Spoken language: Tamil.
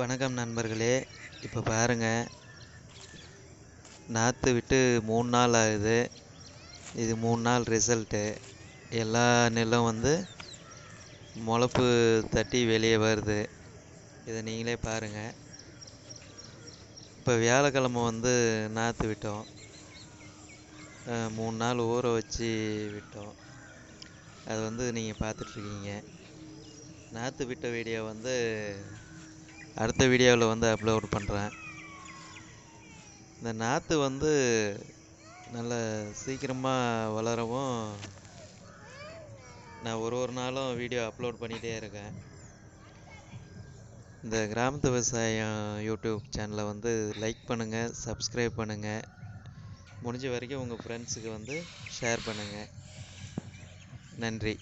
வணக்கம் நண்பர்களே. இப்போ பாருங்கள் நாற்று விட்டு மூணு நாள் ஆகுது. இது மூணு நாள் ரிசல்ட்டு எல்லா நெல்லும் வந்து முளப்பு தட்டி வெளியே வருது. இதை நீங்களே பாருங்கள் இப்போ வியாழக்கிழமை வந்து நாற்று விட்டோம். மூணு நாள் ஊற வச்சு விட்டோம். அது வந்து நீங்கள் பார்த்துட்ருக்கீங்க நாற்று விட்ட வீடியோ வந்து அடுத்த வீடியோவில் வந்து அப்லோட் பண்ணுறேன் இந்த நாற்று வந்து நல்ல சீக்கிரமாக வளரவும் நான் ஒரு ஒரு நாளும் வீடியோ அப்லோட் பண்ணிகிட்டே இருக்கேன். இந்த கிராமத்து விவசாயம் யூடியூப் சேனலை வந்து லைக் பண்ணுங்கள் சப்ஸ்கிரைப் பண்ணுங்கள் முடிஞ்ச வரைக்கும் உங்கள் ஃப்ரெண்ட்ஸுக்கு வந்து ஷேர் பண்ணுங்கள் நன்றி.